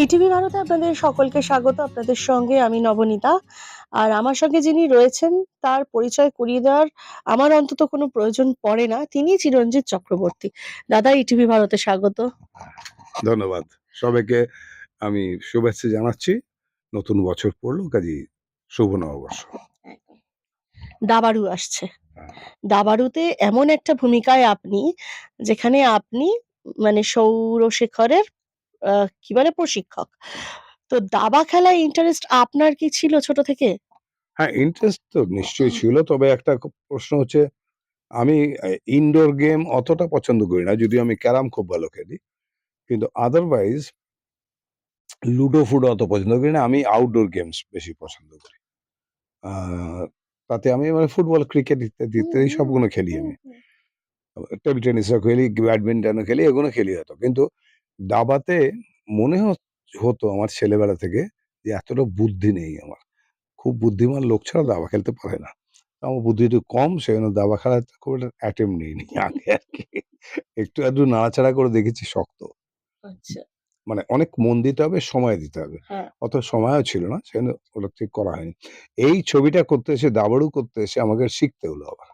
ETV ভারতে আপনাদের সকলকে স্বাগত। আপনাদের সঙ্গে আমি নবনীতা। আর আমার সঙ্গে যিনি রয়েছেন তার পরিচয় করিয়ে দেওয়ার আমার অন্তত কোনো প্রয়োজন পড়ে না। তিনি চিরঞ্জিত চক্রবর্তী। দাদা ইটিভি ভারতে স্বাগত। ধন্যবাদ। সবাইকে আমি শুভেচ্ছা জানাচ্ছি। নতুন বছর পড়ল কাজী শুভ নববর্ষ। দাবারু আসছে। হ্যাঁ। দাবারুতে এমন একটা ভূমিকায় আপনি যেখানে আপনি মানে সৌরশেখরের আহ, কি বলে প্রশিক্ষক। তো দাবা খেলায় ইন্টারেস্ট আপনার কি ছিল ছোট থেকে? হ্যাঁ ইন্টারেস্ট তো নিশ্চয়ই ছিল তবে একটা প্রশ্ন হচ্ছে আমি ইনডোর গেম অতটা পছন্দ করি না যদিও আমি ক্যারাম খুব ভালো খেলি কিন্তু আদারওয়াইজ লুডো ফুডো অত পছন্দ করি না আমি আউটডোর গেমস বেশি পছন্দ করি। তাতে আমি মানে ফুটবল ক্রিকেট ইত্যাদি ইত্যাদি সবগুলো খেলি আমি। টেবিল টেনিসও খেলি ব্যাডমিন্টনও খেলি এগুলো খেলি হতো কিন্তু দাবাতে মনে হ- হতো আমার ছেলেবেলা থেকে যে এতটা বুদ্ধি নেই আমার। খুব বুদ্ধিমান লোক ছাড়া দাবা খেলতে পারে না। তো আমার বুদ্ধি একটু কম সেজন্য দাবা খেলার খুব একটা অ্যাটেম্প নিইনি আগে আর কি। একটু একটু নাড়াচাড়া করে দেখেছি শক্ত। আচ্ছা। মানে অনেক মন দিতে হবে সময় দিতে হবে। হ্যাঁ। অত সময়ও ছিল না সেজন্য ওটা ঠিক করা হয়নি। এই ছবিটা করতে এসে দাবাড়ু করতে এসে আমাকে শিখতে হলো আবার।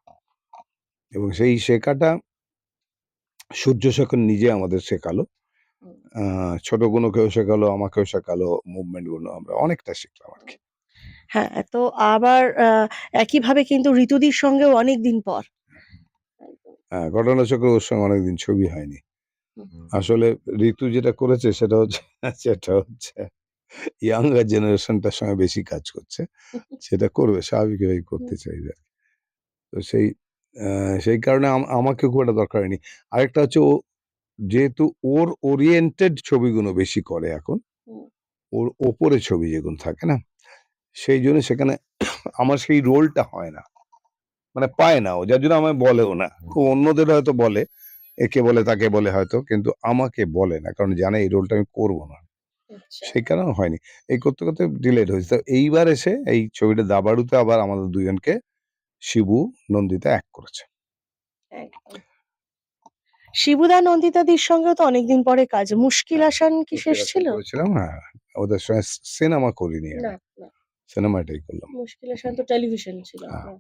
এবং সেই শেখাটা সূর্য শেখর নিজে আমাদের শেখালো। হুম। আহ, ছোট গুলোকেও শেখালো আমাকেও শেখালো মুভমেন্টগুলো আমরা অনেকটা শিখলাম আর কি হ্যাঁ তো আবার একইভাবে কিন্তু ঋতুদির সঙ্গেও অনেক দিন পর। হ্যাঁ, ঘটনা চক্র ওর সঙ্গে অনেকদিন ছবি হয়নি। আসলে ঋতু যেটা করেছে সেটা হচ্ছে সেটা হচ্ছে ইয়াঙ্গার জেনারেশনটার সঙ্গে বেশি কাজ করছে। সেটা করবে স্বাভাবিকভাবেই করতে চাইবে। তো সেই সেই কারণে আম- আমাকে খুব একটা দরকার হয়নি। আরেকটা হচ্ছে ও যেহেতু ওর ওরিয়েন্টেড ছবিগুলো বেশি করে এখন ওর ওপরে ছবি যেগুলো থাকে না সেই জন্য সেখানে আমার সেই রোলটা হয় না। মানে পায় না ও যার জন্য আমায় বলেও না। ও অন্যদের হয়তো বলে একে বলে তাকে বলে হয়তো কিন্তু আমাকে বলে না কারণ জানে এই রোলটা আমি করব না। আচ্ছা। সেই কারণে হয়নি। এই করতে করতে ডিলেট হয়েছে। তো এইবার এসে এই ছবিটা দাবাড়ুতে আবার আমাদের দুজনকে শিবু নন্দিতা এক করেছে। শিবুদা নন্দিতাদির সঙ্গেও তো অনেকদিন পরে কাজ। মুশকিল আসান কি শেষ ছিল? করেছিলাম হ্যাঁ। ওদের সঙ্গে সিনেমা করিনি না না। সিনেমাটাই করলাম। মুশকিল আসান তো টেলিভিশন ছিল। হ্যাঁ। হ্যাঁ।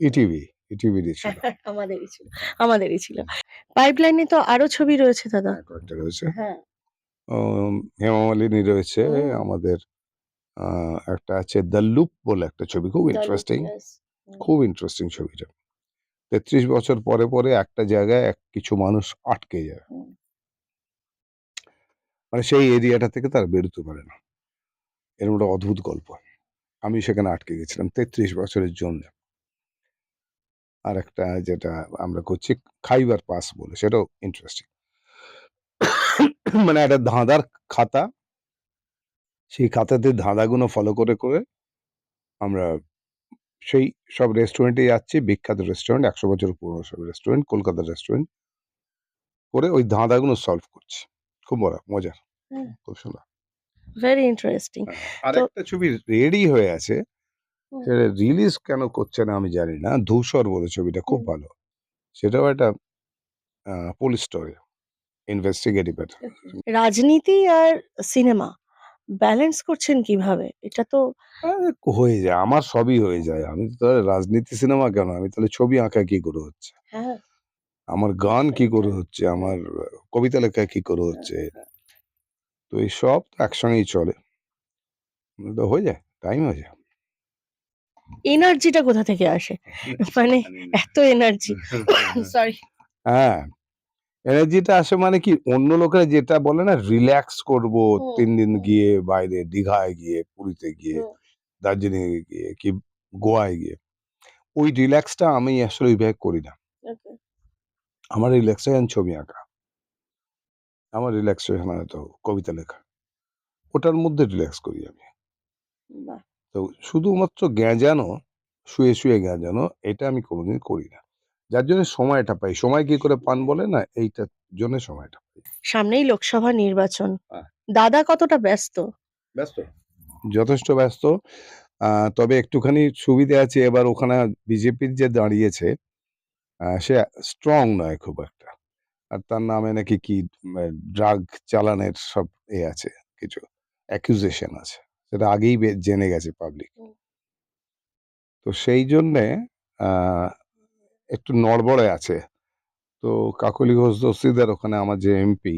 ইটিভি ইটিভি দিয়েছিল আমাদেরই ছিল। আমাদেরই ছিল। পাইপলাইনে তো আরও ছবি রয়েছে দাদা। হ্যাঁ, কয়েকটা রয়েছে। হ্যাঁ। উম, হেমা রয়েছে হুম। আমাদের আহ, একটা আছে দ্য লুপ বলে একটা ছবি খুব ইন্টারেস্টিং খুব ইন্টারেস্টিং ছবিটা। তেত্রিশ বছর পরে পরে একটা জায়গায় এক কিছু মানুষ আটকে যায়। মানে সেই এরিয়াটা থেকে তারা বেরোতে পারে না। এরকম একটা অদ্ভুত গল্প। আমি সেখানে আটকে গেছিলাম তেত্রিশ বছরের জন্য। আর একটা যেটা আমরা করছি খাইবার পাস বলে সেটাও ইন্টারেস্টিং মানে একটা ধাঁধার খাতা সেই খাতাতে ধাঁধাগুলো ফলো করে করে আমরা সেই সব রেস্টুরেন্টে যাচ্ছি বিখ্যাত রেস্টুরেন্ট একশো বছর পুরনো সব রেস্টুরেন্ট কলকাতার রেস্টুরেন্ট করে ওই ধাঁধাগুলো সলভ করছি। খুব বড় মজা হুম। খুব সুন্দর। ভেরি ইন্টারেস্টিং আর একটা ছবি রেডি হয়ে আছে সেটা রিলিজ কেন করছে না আমি জানি না ধূসর বলে ছবিটা খুব ভালো। সেটাও একটা পুলিশ স্টোরি ইনভেস্টিগেটিভ রাজনীতি আর সিনেমা ব্যালেন্স করছেন কীভাবে? এটা তো হয়ে যায় আমার সবই হয়ে যায়। আমি তো তাহলে রাজনীতি সিনেমা কেন? আমি তাহলে ছবি আঁকা কি করে হচ্ছে? হ্যাঁ। আমার গান কি করে হচ্ছে? আমার কবিতা লেখা কি করে হচ্ছে? তো এই সব একসঙ্গেই চলে। তো হয়ে যায় টাইম হয়ে যায়। এনার্জিটা কোথা থেকে আসে? মানে এত এনার্জি সরি হ্যাঁ। এনার্জিটা আসে মানে কি? অন্য লোকেরা যেটা বলে না রিল্যাক্স করব তিন দিন গিয়ে বাইরে দীঘায় গিয়ে পুরীতে গিয়ে দার্জিলিং এ গিয়ে কি গোয়ায় গিয়ে ওই রিল্যাক্সটা আমি আসলে ওইভাবে করি না। আমার রিল্যাক্সেশন ছবি আঁকা আমার রিল্যাক্সেশন হয়তো কবিতা লেখা ওটার মধ্যে রিল্যাক্স করি আমি। তো শুধুমাত্র গ্যাঁজানো শুয়ে শুয়ে গ্যাঁজানো এটা আমি কোনোদিন করি না। যার জন্য সময়টা পাই। সময় কি করে পান বলে না এইটার জন্য সময়টা পাই। সামনেই লোকসভা নির্বাচন। দাদা কতটা ব্যস্ত? ব্যস্ত। যথেষ্ট ব্যস্ত। আহ, তবে একটুখানি সুবিধে আছে এবার ওখানে বিজেপির যে দাঁড়িয়েছে আহ, সে স্ট্রং নয় খুব একটা। আর তার নামে নাকি কি ড্রাগ চালানের সব এ আছে কিছু অ্যাকিউজেশন আছে। সেটা আগেই বে- জেনে গেছে পাবলিক তো সেই জন্যে আহ, একটু নড়বড়ে আছে। তো কাকলি ঘোষ দস্তিদার ওখানে আমার যে এমপি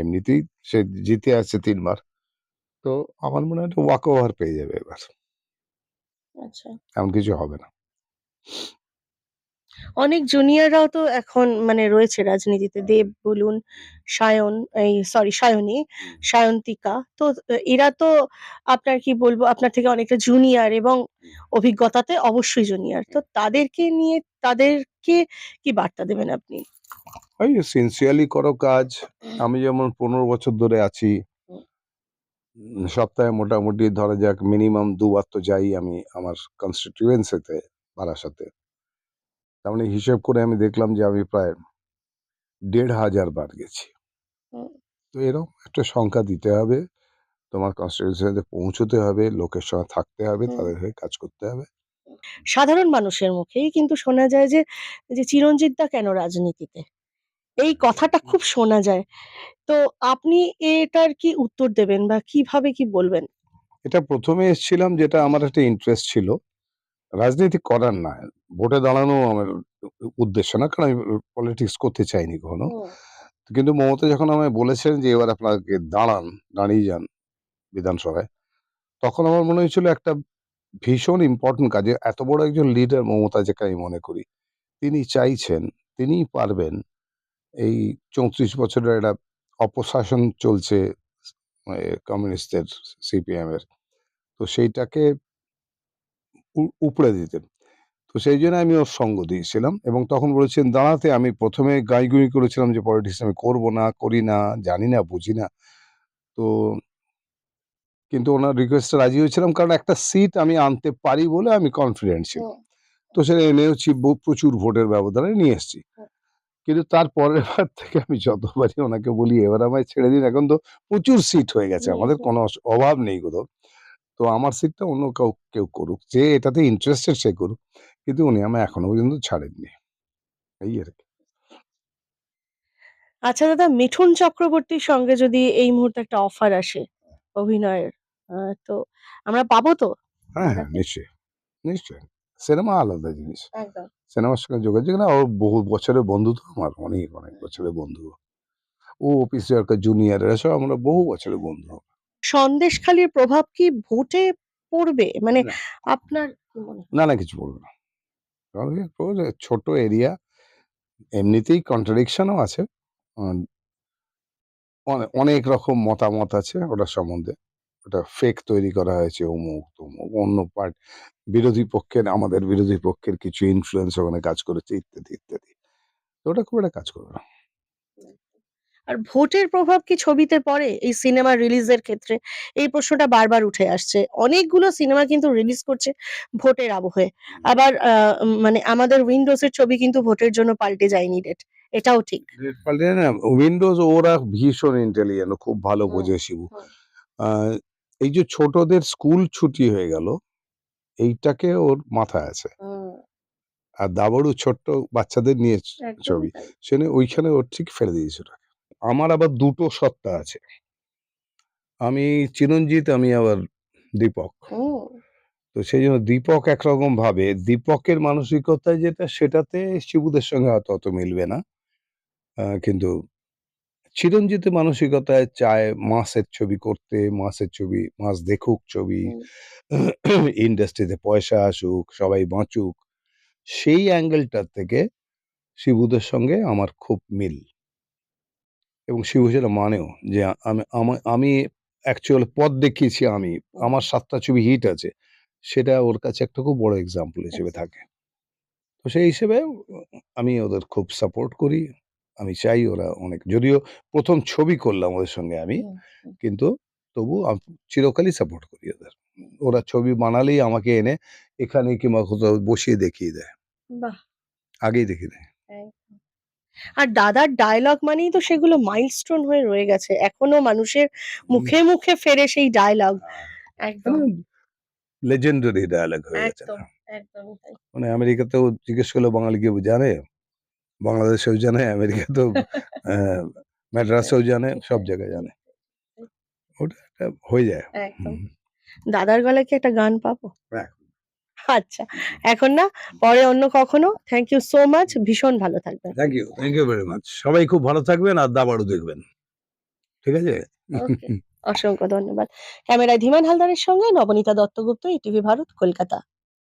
এমনিতেই সে জিতে আছে তিনবার। তো আমার মনে হয় ওয়াক ওভার পেয়ে যাবে এবার। আচ্ছা। এমন কিছু হবে না। অনেক জুনিয়ররাও তো এখন মানে রয়েছে রাজনীতিতে। দেব বলুন সায়ন এই সরি সায়নী সায়ন্তিকা। তো এরা তো আপনার কি বলব আপনার থেকে অনেকটা জুনিয়র এবং অভিজ্ঞতাতে অবশ্যই জুনিয়র তো তাদেরকে নিয়ে তাদেরকে কি বার্তা দেবেন আপনি? ওই সিনসিয়ারলি করো কাজ। আমি যেমন পনেরো বছর ধরে আছি সপ্তাহে মোটামুটি ধরা যাক মিনিমাম দুবার তো যাই আমি আমার কনস্টিটিউয়েন্সিতে বারাসাতে। তার মানে হিসেব করে আমি দেখলাম যে আমি প্রায় দেড় হাজার বার গেছি। তো এরকম একটা সংখ্যা দিতে হবে তোমার কনস্টিটিউয়েন্সিতে পৌঁছতে হবে লোকের সঙ্গে থাকতে হবে তাদের হয়ে কাজ করতে হবে। সাধারণ মানুষের মুখেই কিন্তু শোনা যায় যে যে চিরঞ্জিত দা কেন রাজনীতিতে? এই কথাটা খুব শোনা যায়। তো আপনি এটার কি উত্তর দেবেন বা কীভাবে কি বলবেন? এটা প্রথমে এসেছিলাম যেটা আমার একটা ইন্টারেস্ট ছিল। রাজনীতি করার না ভোটে দাঁড়ানো আমার উদ্দেশ্য না কারণ আমি পলিটিক্স করতে চাইনি কখনো। কিন্তু মমতা যখন আমায় বলেছেন যে এবার আপনাকে দাঁড়ান দাঁড়িয়ে যান বিধানসভায় তখন আমার মনে হয়েছিল একটা ভীষণ ইম্পর্টেন্ট কাজে। এত বড় একজন লিডার মমতা যাকে আমি মনে করি, তিনি চাইছেন, তিনিই পারবেন এই চৌত্রিশ বছরের একটা অপশাসন চলছে কমিউনিস্টদের সিপিএম এর তো সেইটাকে উপড়ে দিতেন তো সেই জন্য আমি ওর সঙ্গ দিয়েছিলাম এবং তখন বলেছেন, দাঁড়াতে, আমি প্রথমে গাইগুই করেছিলাম যে, পলিটিক্স আমি করব না, করি না, জানি না, বুঝি না। তো কিন্তু ওনার রিকোয়েস্টে রাজি হয়েছিলাম কারণ একটা সিট আমি আনতে পারি বলে আমি কনফিডেন্ট ছিলাম। তো সেটা এনেওছি ব- প্রচুর ভোটের ব্যবধানে নিয়ে এসেছি। কিন্তু তার পরের বার থেকে আমি যতবারই ওনাকে বলি এবার আমায় ছেড়ে দিন এখন তো প্রচুর সিট হয়ে গেছে আমাদের কোনো অভাব নেই কোথাও। তো আমার সিটটা অন্য কেউ কেউ করুক যে এটাতে ইন্টারেস্টেড সে করুক। কিন্তু উনি আমায় এখনও পর্যন্ত ছাড়েননি। এই আর কি। আচ্ছা দাদা মিঠুন চক্রবর্তীর সঙ্গে যদি এই মুহূর্তে একটা অফার আসে অভিনয়ের আহ, তো আমরা পাবো তো? হ্যাঁ হ্যাঁ নিশ্চয়ই নিশ্চয়ই। সিনেমা আলাদা জিনিস। সিনেমার সঙ্গে যোগাযোগ না ওর বহু বছরের বন্ধু তো আমার অনেক অনেক বছরের বন্ধু। ও অফিস জুনিয়র এরা সব আমরা বহু বছরের বন্ধু। সন্দেশখালির প্রভাব কি ভোটে পড়বে? মানে আপনার না না কিছু বলব না। ছোট এরিয়া এমনিতেই কন্ট্রাডিকশনও আছে। অনেক রকম মতামত আছে ওটা সম্বন্ধে। ওটা ফেক তৈরি করা হয়েছে অমুক তমুক অন্য পার্ট বিরোধী পক্ষের আমাদের বিরোধী পক্ষের কিছু ইনফ্লুয়েন্স ওখানে কাজ করেছে ইত্যাদি ইত্যাদি। তো ওটা খুব একটা কাজ করবে না। আর ভোটের প্রভাব কি ছবিতে পড়ে? এই সিনেমা রিলিজের ক্ষেত্রে এই প্রশ্নটা বারবার উঠে আসছে। অনেকগুলো সিনেমা কিন্তু রিলিজ করছে ভোটের আবহে। আবার মানে আমাদের উইন্ডোজের ছবি কিন্তু ভোটের জন্য পাল্টে যায়নি ডেট এটাও ঠিক। পাল্টে না উইন্ডোজ ওরা ভীষণ ইন্টেলিজেন্ট খুব ভালো বোঝে শিবু। আহ, এই যে ছোটদের স্কুল ছুটি হয়ে গেল এইটাকে ওর মাথায় আছে। আর দাবড়ু ছোট্ট বাচ্চাদের নিয়ে ছবি। সেনে ওইখানে ওর ঠিক ফেলে দিয়েছে ওটাকে আমার আবার দুটো সত্তা আছে। আমি চিরঞ্জিত আমি আবার দীপক। তো সেই জন্য দীপক একরকম ভাবে দীপকের মানসিকতা যেটা সেটাতে শিবুদের সঙ্গে হয়তো অত মিলবে না। কিন্তু চিরঞ্জিতের মানসিকতায় চায় মাসের ছবি করতে মাসের ছবি মাস দেখুক ছবি ইন্ডাস্ট্রিতে পয়সা আসুক সবাই বাঁচুক সেই অ্যাঙ্গেলটার থেকে শিবুদের সঙ্গে আমার খুব মিল। এবং শিবু সেটা মানেও যে আমি আমা- আমি অ্যাকচুয়াল পথ দেখিয়েছি আমি আমার সাতটা ছবি হিট আছে সেটা ওর কাছে একটা খুব বড় এক্সাম্পল হিসেবে আচ্ছা। থাকে। তো সেই হিসেবে আমি ওদের খুব সাপোর্ট করি। আমি চাই ওরা অনেক যদিও প্রথম ছবি করলাম ওদের সঙ্গে আমি। কিন্তু তবু চিরকালই সাপোর্ট করি ওদের। ওরা ছবি বানালেই আমাকে এনে এখানে কিংবা কোথাও বসিয়ে দেখিয়ে দেয়। আগেই দেখিয়ে দেয়। আর দাদার ডায়লগ মানেই তো সেগুলো মাইলস্টোন হয়ে রয়ে গেছে। এখনও মানুষের মুখে মুখে ফেরে সেই ডায়লগ একদম। লেজেন্ডারি ডায়ালগ হয়ে গেছে মানে আমেরিকাতেও জিজ্ঞেস করল বাঙালি কেউ জানে? বাংলাদেশেও জানে আমেরিকাতেও আহ, ম্যাড্রাসেও জানে সব জায়গায় জানে। ওটা একটা হয়ে যায়। একদম। দাদার গলায় কি একটা গান পাবো। আচ্ছা এখন না পরে অন্য কখনো। থ্যাংক ইউ সো মাচ ভীষণ ভালো থাকবেন। Thank you thank you very much সবাই খুব ভালো থাকবেন আর দাবারও দেখবেন। ঠিক আছে? অসংখ্য ধন্যবাদ। ক্যামেরায় ধীমান হালদারের সঙ্গে নবনীতা দত্তগুপ্ত ইটিভি ভারত কলকাতা।